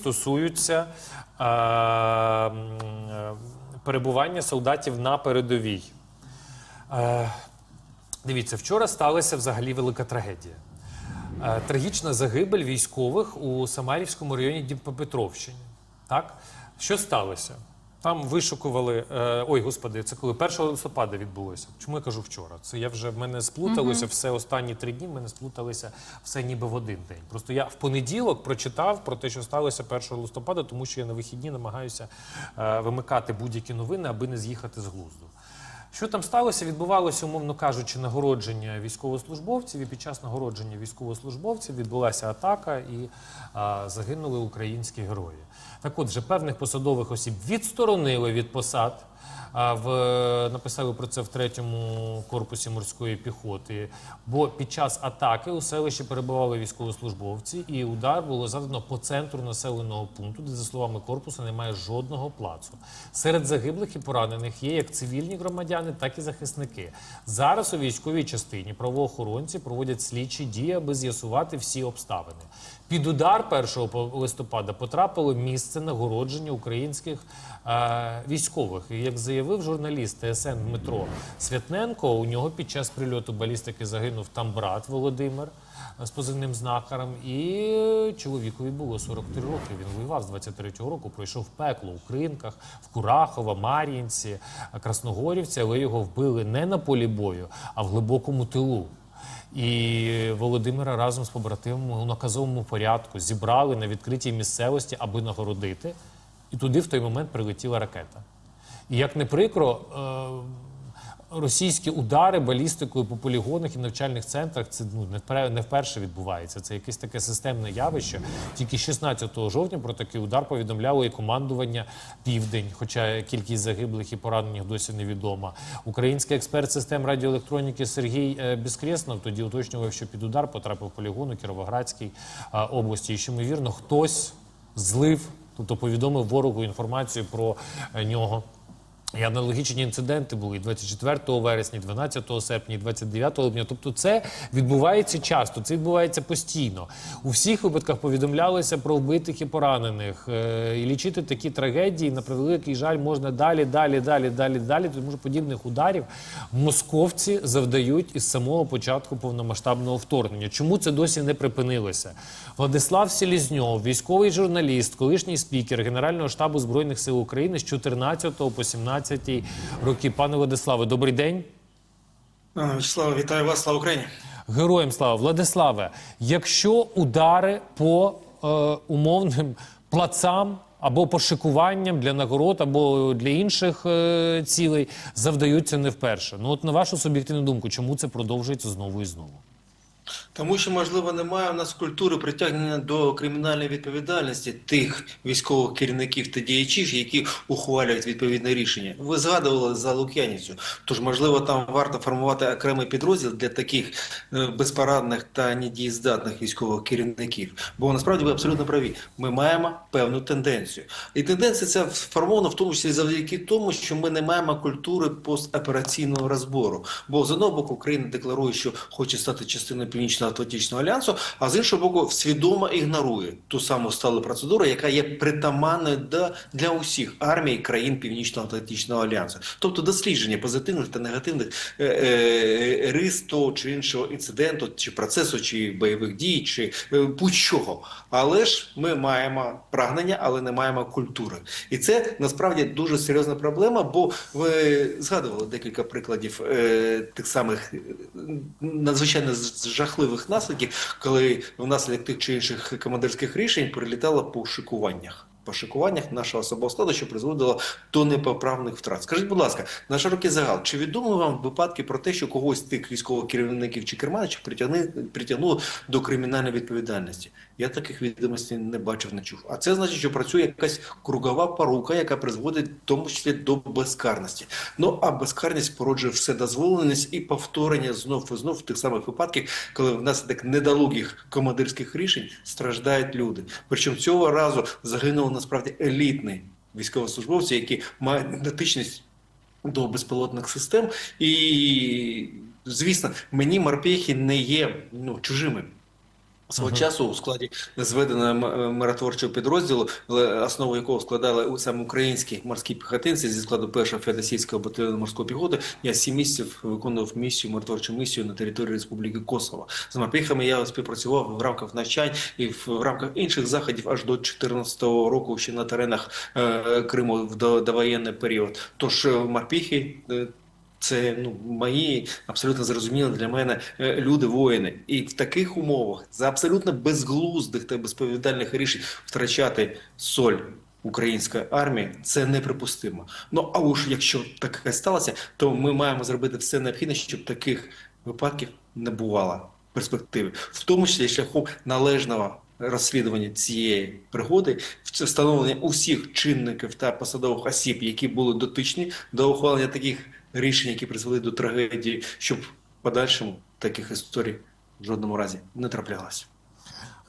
стосуються е, перебування солдатів на передовій. Е, дивіться, вчора сталася взагалі велика трагедія. Е, трагічна загибель військових у Самарівському районі Дніпропетровщини. Так? Що сталося? Там вишукували. Е, ой, господи, це коли 1 листопада відбулося. Чому я кажу вчора? Це я вже в мене сплуталося все останні три дні. В мене сплуталося все ніби в один день. Просто я в понеділок прочитав про те, що сталося 1 листопада, тому що я на вихідні намагаюся е, вимикати будь-які новини, аби не з'їхати з глузду. Що там сталося? Відбувалося, умовно кажучи, нагородження військовослужбовців. І під час нагородження військовослужбовців відбулася атака і а, загинули українські герої. Так от, вже певних посадових осіб відсторонили від посад. В написали про це в третьому корпусі морської піхоти. Бо під час атаки у селищі перебували військовослужбовці, і удар було завдано по центру населеного пункту, де за словами корпусу немає жодного плацу. Серед загиблих і поранених є як цивільні громадяни, так і захисники. Зараз у військовій частині правоохоронці проводять слідчі дії, аби з'ясувати всі обставини. Під удар 1 листопада потрапило місце нагородження українських е, військових. І як заявив журналіст ТСН Дмитро Святненко, у нього під час прильоту балістики загинув там брат Володимир е, з позивним знакарем. І чоловікові було 43 роки. Він воював з 23-го року, пройшов пекло у Кринках, в Курахово, Мар'їнці, Красногорівці, але його вбили не на полі бою, а в глибокому тилу. І Володимира разом з побратимом у наказовому порядку зібрали на відкритій місцевості, аби нагородити. І туди в той момент прилетіла ракета. І як не прикро, е, російські удари балістикою по полігонах і навчальних центрах це ну, не впер- вперше відбувається. Це якесь таке системне явище. Тільки 16 жовтня про такий удар повідомляло і командування Південь, хоча кількість загиблих і поранених досі невідома. Український експерт систем радіоелектроніки Сергій е, Безкреснов тоді уточнював, що під удар потрапив полігон у Кіровоградській е, області. І що, ймовірно, хтось злив, тобто повідомив ворогу інформацію про е, нього. І аналогічні інциденти були 24 вересня, і 12 серпня, і 29 липня. Тобто це відбувається часто, це відбувається постійно. У всіх випадках повідомлялося про вбитих і поранених. Е, І лічити такі трагедії, на превеликий жаль, можна далі, далі, далі, далі, далі. Тому що подібних ударів московці завдають із самого початку повномасштабного вторгнення. Чому це досі не припинилося? Владислав Селізньов, військовий журналіст, колишній спікер Генерального штабу Збройних сил України з 14 по 17 роки. Пане Владиславе, добрий день. А, Вячеслав, вітаю вас, слава Україні. Героям слава. Владиславе, якщо удари по е, умовним плацам або по шикуванням для нагород, або для інших е, цілей завдаються не вперше. Ну от на вашу суб'єктивну думку, чому це продовжується знову і знову? Тому що, можливо, немає в нас культури притягнення до кримінальної відповідальності тих військових керівників та діячів, які ухвалюють відповідне рішення. Ви згадували за Лук'янівцю. Тож, можливо, там варто формувати окремий підрозділ для таких е, безпорадних та недієздатних військових керівників. Бо насправді ви абсолютно праві. Ми маємо певну тенденцію. І тенденція ця сформована в тому числі завдяки тому, що ми не маємо культури постопераційного розбору. Бо з одного боку Україна декларує, що хоче стати частиною Північно-Атлантичного альянсу, а з іншого боку, свідомо ігнорує ту саму сталу процедуру, яка є притаманною для, усіх армій країн Північно-Атлантичного альянсу. Тобто дослідження позитивних та негативних е, е, рис того чи іншого інциденту, чи процесу, чи бойових дій, чи е, будь-чого. Але ж ми маємо прагнення, але не маємо культури. І це насправді дуже серйозна проблема, бо ви згадували декілька прикладів е, тих самих е, надзвичайно з- жахливих наслідків, коли внаслідок тих чи інших командирських рішень прилітало по шикуваннях. По шикуваннях нашого особового складу, що призводило до непоправних втрат. Скажіть, будь ласка, на широкий загал, чи відомо вам випадки про те, що когось з тих військових керівників чи керманичів притягни, притягнуло до кримінальної відповідальності? Я таких відомостей не бачив, не чув. А це значить, що працює якась кругова порука, яка призводить в тому числі до безкарності. Ну а безкарність породжує вседозволеність і повторення знов і знов в тих самих випадках, коли внаслідок недолугих командирських рішень страждають люди. Причому цього разу загинули насправді елітні військовослужбовці, які мають дотичність до безпілотних систем. І, звісно, мені морпехи не є ну, чужими. Свого часу у складі зведеного е, миротворчого підрозділу, але основу якого складали саме українські морські піхотинці зі складу першого феодосійського батальйону морської піхоти. Я сім місяців виконував місію, миротворчу місію на території Республіки Коsovo. З морпіхами я співпрацював в рамках навчань і в, в рамках інших заходів аж до 2014 року ще на теренах е, Криму в довоєнний період. Тож е, морпіхи. Це ну мої абсолютно зрозумілі для мене е, люди воїни, і в таких умовах за абсолютно безглуздих та безповідальних рішень втрачати соль української армії це неприпустимо. Ну а уж якщо таке сталося, то ми маємо зробити все необхідне, щоб таких випадків не бувало в перспективі, в тому числі шляхом належного. Розслідування цієї пригоди, встановлення усіх чинників та посадових осіб, які були дотичні до ухвалення таких рішень, які призвели до трагедії, щоб в подальшому таких історій в жодному разі не траплялося.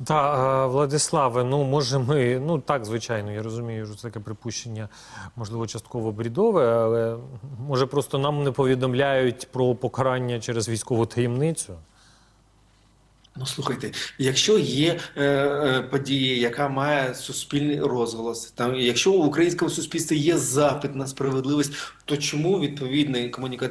Та, е, Владиславе, ну може ми, ну так, звичайно, я розумію, що це таке припущення, можливо, частково брідове, але може просто нам не повідомляють про покарання через військову таємницю. Ну слухайте, якщо є е, е, подія, яка має суспільний розголос, там якщо у українському суспільстві є запит на справедливість, то чому відповідний комуніка...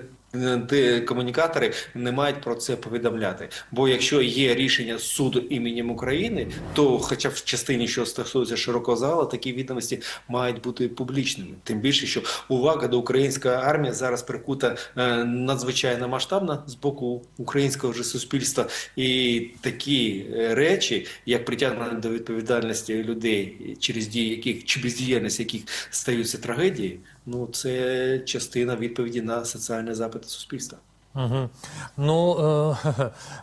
комунікатори не мають про це повідомляти? Бо якщо є рішення суду іменем України, то, хоча в частині, що стосується широкого залу, такі відомості мають бути публічними. Тим більше, що увага до української армії зараз прикута е, надзвичайно масштабна з боку українського вже суспільства, і такі е, речі, як притягнення до відповідальності людей, через дії яких чи бездіяльність яких стаються трагедії, ну це частина відповіді на соціальні запити суспільства. Угу. Ну,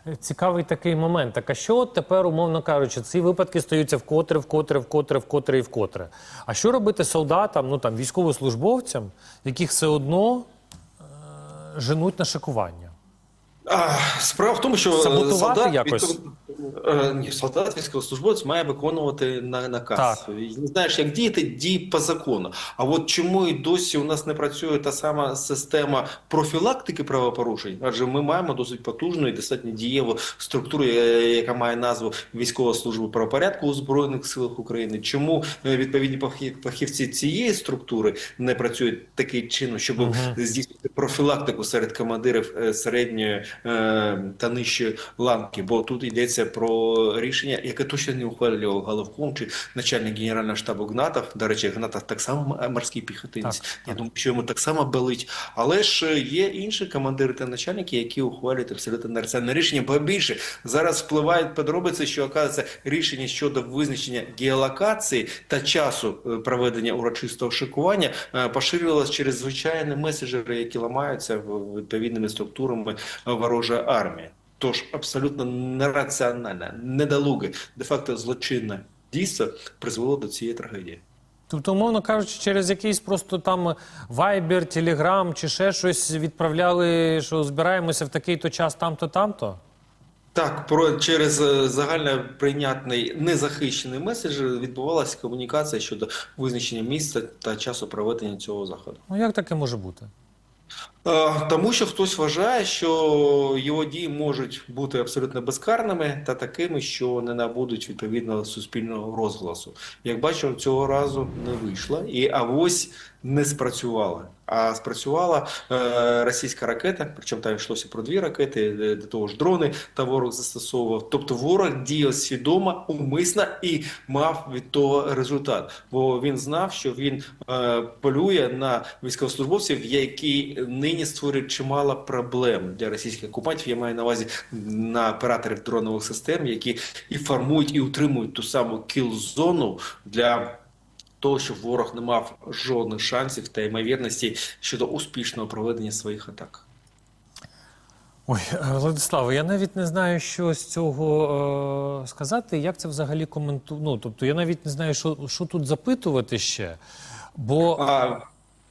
е- цікавий такий момент. Так а що тепер, умовно кажучи, ці випадки стаються вкотре, вкотре, вкотре, вкотре і вкотре. А що робити солдатам, ну там військовослужбовцям, яких все одно е- женуть на шикування? А, справа в тому, що е, Саботувати солдат, якось? Е, ні, солдат військовослужбовець має виконувати на наказ. Так. Не знаєш, як діяти, дій по закону. А от чому і досі у нас не працює та сама система профілактики правопорушень? Адже ми маємо досить потужну і достатньо дієву структуру, е, яка має назву Військова служба правопорядку у Збройних силах України. Чому е, відповідні фахівці цієї структури не працюють таким чином, щоб здійснити профілактику серед командирів середньої е, та нижчої ланки? Бо тут йдеться про рішення, яке точно не ухвалював Головком чи начальник генерального штабу Гнатов. До речі, Гнатов так само м- морський піхотинець. Так, Я думаю, що йому так само болить. Але ж е, є інші командири та начальники, які ухвалюють абсолютно нераціональне рішення. Бо більше зараз впливають подробиці, що оказується рішення щодо визначення геолокації та часу е, проведення урочистого шикування е, поширювалося через звичайні меседжери, які ламаються в- відповідними структурами е, ворожої армії. Тож абсолютно нераціональне, недолуге, де-факто злочинне дійство призвело до цієї трагедії. Тобто, умовно кажучи, через якийсь просто там Viber, Telegram чи ще щось відправляли, що збираємося в такий-то час там-то, там-то? Так, про через е, загально прийнятний незахищений меседж відбувалася комунікація щодо визначення місця та часу проведення цього заходу. Ну як таке може бути? Тому що хтось вважає, що його дії можуть бути абсолютно безкарними та такими, що не набудуть відповідного суспільного розголосу. Як бачимо, цього разу не вийшло, і авось не спрацювала. А спрацювала е, російська ракета, причому там йшлося про дві ракети, е, до того ж дрони та ворог застосовував. Тобто ворог діяв свідомо, умисно і мав від того результат. Бо він знав, що він е, полює на військовослужбовців, які нині створюють чимало проблем для російських окупантів. Я маю на увазі на операторів дронових систем, які і формують, і утримують ту саму кіл-зону для. Того, щоб ворог не мав жодних шансів та ймовірності щодо успішного проведення своїх атак. Ой, е, Владиславе, я навіть не знаю, що з цього е, сказати, як це взагалі коментувати. Ну, тобто, я навіть не знаю, що, що тут запитувати ще. Бо А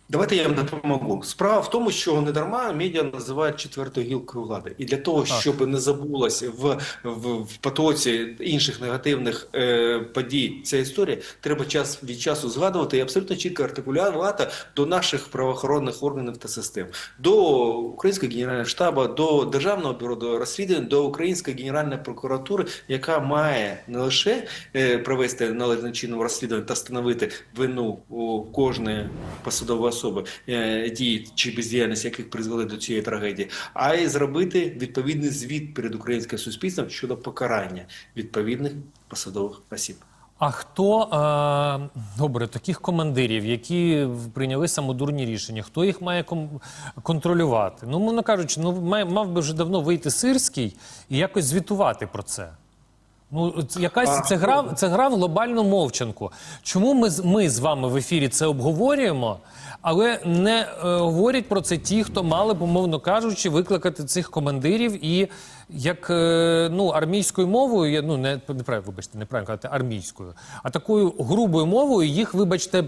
Давайте я вам допомогу. Справа в тому, що не дарма медіа називають четвертою гілкою влади. І для того, щоб не забулась в, в, в потоці інших негативних е, подій ця історія, треба час від часу згадувати і абсолютно чітко артикулювати до наших правоохоронних органів та систем, до Українського генерального штабу, до Державного бюро до розслідувань, до Української генеральної прокуратури, яка має не лише е, провести належним чином розслідування та встановити вину у кожної посадової особи е, дії чи бездіяльність, яких призвели до цієї трагедії, а й зробити відповідний звіт перед українським суспільством щодо покарання відповідних посадових осіб. А хто е, добре, таких командирів, які прийняли самодурні рішення, хто їх має контролювати? Ну, мовно кажучи, ну мав би вже давно вийти Сирський і якось звітувати про це. Ну, це якась це гра, це гра в глобальну мовчанку. Чому ми, ми з вами в ефірі це обговорюємо, але не е, говорять про це ті, хто мали б, умовно кажучи, викликати цих командирів і як е, ну, армійською мовою, я, ну не неправильно, вибачте, неправильно казати армійською, а такою грубою мовою їх, вибачте,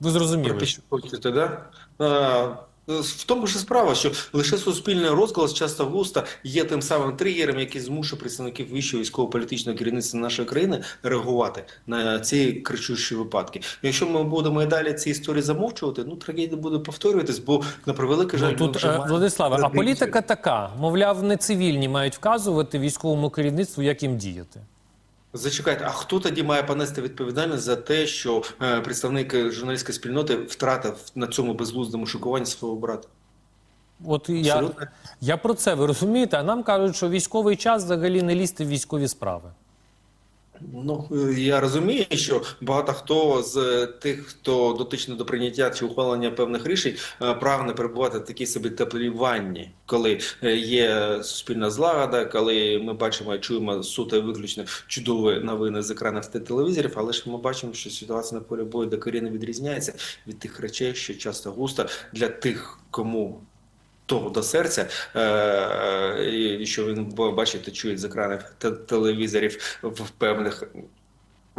ви зрозуміли. Хочете, да? Е, В тому ж і справа, що лише суспільний розголос часто густо є тим самим тригером, який змушує представників вищого військово-політичного керівництва нашої країни реагувати на ці кричущі випадки. Якщо ми будемо і далі ці історії замовчувати, ну трагедія буде повторюватись, бо на превеликий жаль, Ну, тут, вже е, Владиславе, а політика така, мовляв, не цивільні мають вказувати військовому керівництву, як їм діяти. Зачекайте, а хто тоді має понести відповідальність за те, що е, представник е, журналістської спільноти втратив на цьому безглуздому шокуванні свого брата? От і я, Абсолютно. я про це, ви розумієте? А нам кажуть, що військовий час взагалі не лізти в військові справи. Ну я розумію, що багато хто з тих, хто дотичний до прийняття чи ухвалення певних рішень, е, прагне перебувати в такій собі теплій коли е, є суспільна злагода, коли ми бачимо і чуємо суто виключно чудові новини з екранів та телевізорів, але ж ми бачимо, що ситуація на полі бою докорінно відрізняється від тих речей, що часто густо для тих, кому того до серця, е, що він бачить та чує з екранів телевізорів в певних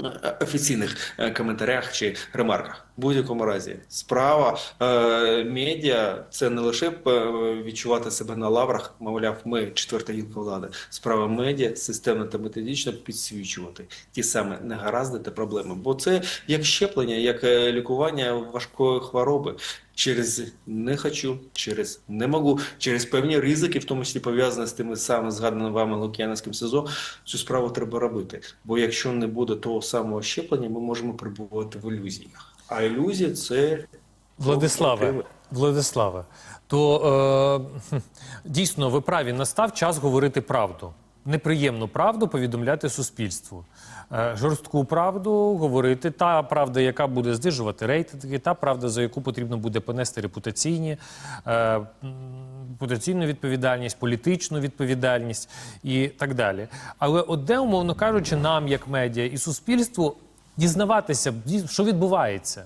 е, офіційних е, коментарях чи ремарках. В будь-якому разі, справа е, медіа це не лише е, відчувати себе на лаврах, мовляв, ми четверта гілка влади. Справа медіа системно та методично підсвічувати ті самі негаразди та проблеми. Бо це як щеплення, як е, лікування важкої хвороби. Через не хочу, через не можу, через певні ризики, в тому числі пов'язані з тими саме згаданим вами Лук'янівським СИЗО, цю справу треба робити. Бо якщо не буде того самого щеплення, ми можемо перебувати в ілюзіях. А ілюзія це Владиславе, Владиславе, то е, дійсно ви праві, настав час говорити правду. Неприємну правду повідомляти суспільству. Е, жорстку правду говорити, та правда, яка буде знижувати рейтинги, та правда, за яку потрібно буде понести репутаційні, е, репутаційну відповідальність, політичну відповідальність і так далі. Але от де, умовно кажучи, нам, як медіа і суспільству, дізнаватися, що відбувається.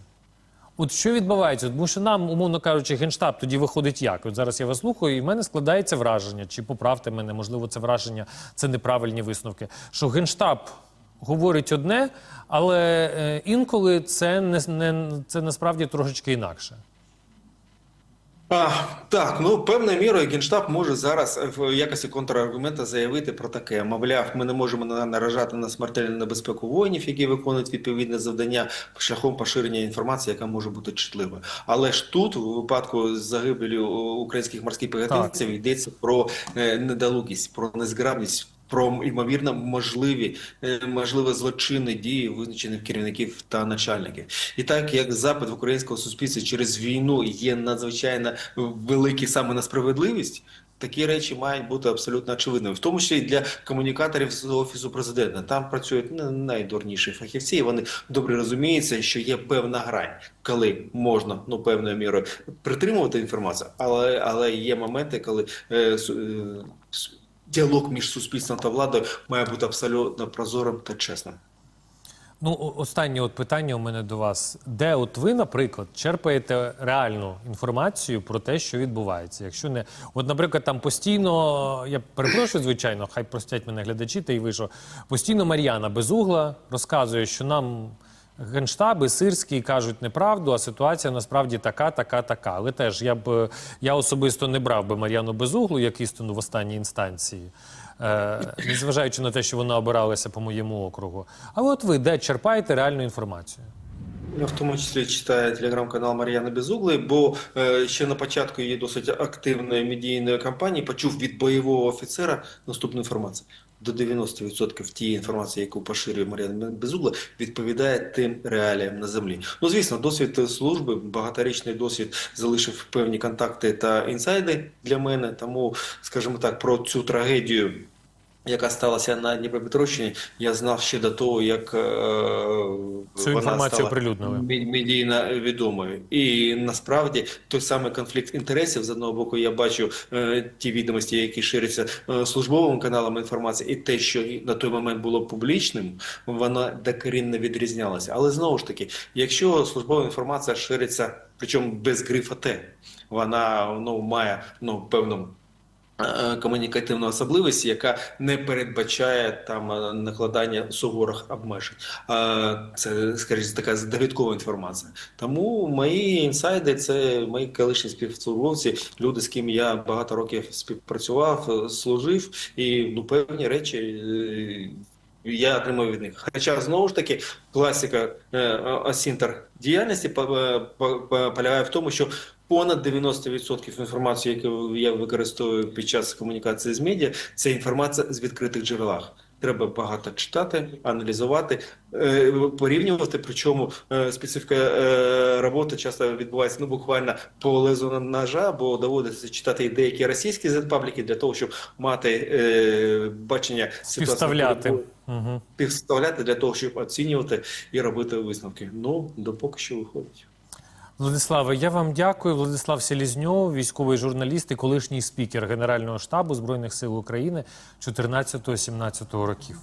От що відбувається? Тому що нам, умовно кажучи, генштаб тоді виходить як? От зараз я вас слухаю, і в мене складається враження, чи поправте мене, можливо, це враження, це неправильні висновки. Що генштаб говорить одне, але е, інколи це не, не це насправді трошечки інакше. А, так, ну певною мірою Генштаб може зараз е, в якості контраргумента заявити про таке. Мовляв, ми не можемо на- наражати на смертельну небезпеку воїнів, які виконують відповідне завдання шляхом поширення інформації, яка може бути чутливою. Але ж тут, у випадку з загибелю українських морських пехотинців, йдеться про е, недолугість, про незграбність. Про ймовірно можливі е, можливо злочинні дії визначених керівників та начальників, і так як запит в українського суспільства через війну є надзвичайно великий саме на справедливість. Такі речі мають бути абсолютно очевидними, в тому числі для комунікаторів з офісу президента. Там працюють найдурніші фахівці. і Вони добре розуміються, що є певна грань, коли можна ну певною мірою притримувати інформацію, але але є моменти, коли е, е, діалог між суспільством та владою має бути абсолютно прозорим та чесним. Ну, останнє от питання у мене до вас. Де от ви, наприклад, черпаєте реальну інформацію про те, що відбувається? Якщо не, от, наприклад, там постійно, я перепрошую, звичайно, хай простять мене глядачі, та й ви що, постійно Мар'яна Безугла розказує, що нам Генштаби сирські кажуть неправду, а ситуація насправді така, така, така. Але теж я б я особисто не брав би Мар'яну Безуглу як істину в останній інстанції, е, незважаючи на те, що вона обиралася по моєму округу. Але от ви де черпаєте реальну інформацію? Я в тому числі читаю телеграм-канал Мар'яни Безугли, бо е, ще на початку її досить активної медійної кампанії почув від бойового офіцера наступну інформацію. До 90% тієї інформації, яку поширює Мар'яна Безугла, відповідає тим реаліям на землі. Ну, звісно, досвід служби, багаторічний досвід залишив певні контакти та інсайди для мене. Тому, скажімо так, про цю трагедію. Яка сталася на Дніпропетровщині, я знав ще до того, як е, Цю інформацію мі- медійно відомою. І насправді той самий конфлікт інтересів з одного боку, я бачу е, ті відомості, які ширяться е, службовим каналом інформації, і те, що на той момент було публічним, воно докорінно відрізнялося. Але знову ж таки, якщо службова інформація шириться, причому без грифа Т, вона ну має ну певну. Е, Комунікативну особливість, яка не передбачає там е, накладання суворих обмежень. Це, скоріше, така довідкова інформація. Тому мої інсайди це мої колишні співслужбовці, люди, з ким я багато років співпрацював, е, служив, і ну певні речі. е, Я отримав від них. Хоча знову ж таки класика е, осінтер діяльності по- е, по- по- полягає в тому, що понад 90% інформації, яку я використовую під час комунікації з медіа, це інформація з відкритих джерелах. Треба багато читати, аналізувати, е, порівнювати. Причому е, специфіка е, роботи часто відбувається ну буквально по лезу на- ножа, бо доводиться читати і деякі російські зетпабліки для того, щоб мати е, бачення ситуації. Співставляти. Угу. Співставляти для того, щоб оцінювати і робити висновки. Ну, допоки що виходить. Владиславе, я вам дякую. Владислав Селізньов, військовий журналіст і колишній спікер Генерального штабу Збройних сил України 14-17 років.